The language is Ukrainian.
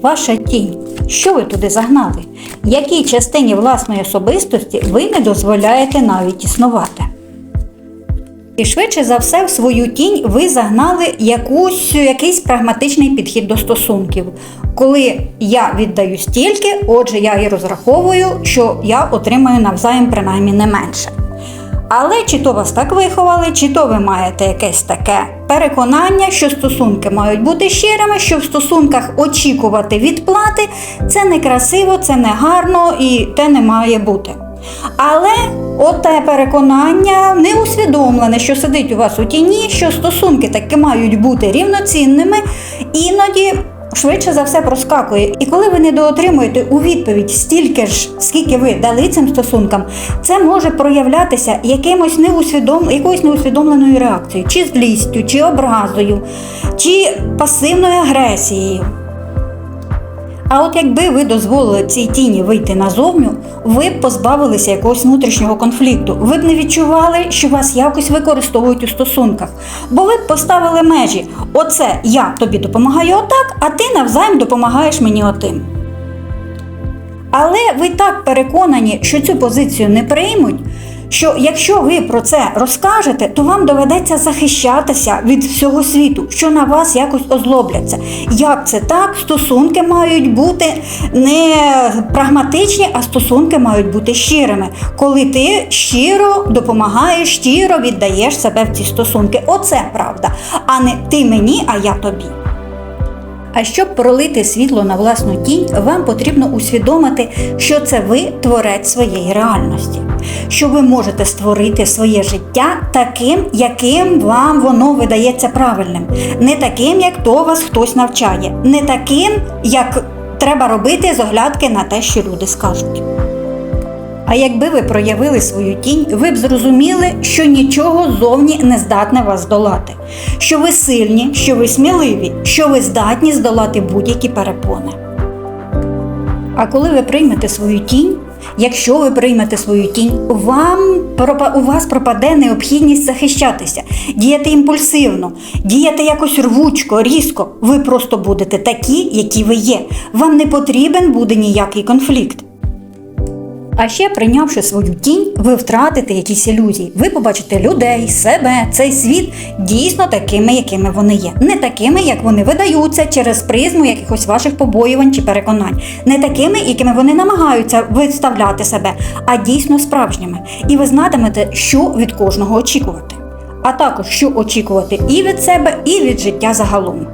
Ваша тінь. Що ви туди загнали? Якій частині власної особистості ви не дозволяєте навіть існувати? І швидше за все, в свою тінь ви загнали якусь, якийсь прагматичний підхід до стосунків. Коли я віддаю стільки, отже, я і розраховую, що я отримаю навзаєм принаймні не менше. Але чи то вас так виховали, чи то ви маєте якесь таке переконання, що стосунки мають бути щирими, що в стосунках очікувати відплати це некрасиво, це не гарно і те не має бути. Але оте переконання не усвідомлене, що сидить у вас у тіні, що стосунки таки мають бути рівноцінними, іноді швидше за все проскакує. І коли ви не доотримуєте у відповідь стільки ж, скільки ви дали цим стосункам, це може проявлятися якимось неусвідом... якоюсь неусвідомленою реакцією, чи злістю, чи образою, чи пасивною агресією. А от якби ви дозволили цій тіні вийти назовню, ви б позбавилися якогось внутрішнього конфлікту. Ви б не відчували, що вас якось використовують у стосунках. Бо ви б поставили межі: оце я тобі допомагаю отак, а ти навзаєм допомагаєш мені отим. Але ви так переконані, що цю позицію не приймуть, що якщо ви про це розкажете, то вам доведеться захищатися від всього світу, що на вас якось озлобляться. Як це так? Стосунки мають бути не прагматичні, а стосунки мають бути щирими. Коли ти щиро допомагаєш, щиро віддаєш себе в ці стосунки. Оце правда. А не ти мені, а я тобі. А щоб пролити світло на власну тінь, вам потрібно усвідомити, що це ви творець своєї реальності, що ви можете створити своє життя таким, яким вам воно видається правильним, не таким, як то вас хтось навчає, не таким, як треба робити з оглядки на те, що люди скажуть. А якби ви проявили свою тінь, ви б зрозуміли, що нічого зовні не здатне вас здолати, що ви сильні, що ви сміливі, що ви здатні здолати будь-які перепони. А коли ви приймете свою тінь, якщо ви приймете свою тінь, вам у вас пропаде необхідність захищатися, діяти імпульсивно, діяти якось рвучко, різко. Ви просто будете такі, які ви є. Вам не потрібен буде ніякий конфлікт. А ще прийнявши свою тінь, ви втратите якісь ілюзії. Ви побачите людей, себе, цей світ дійсно такими, якими вони є. Не такими, як вони видаються через призму якихось ваших побоювань чи переконань, не такими, якими вони намагаються виставляти себе, а дійсно справжніми. І ви знатимете, що від кожного очікувати. А також що очікувати і від себе, і від життя загалом.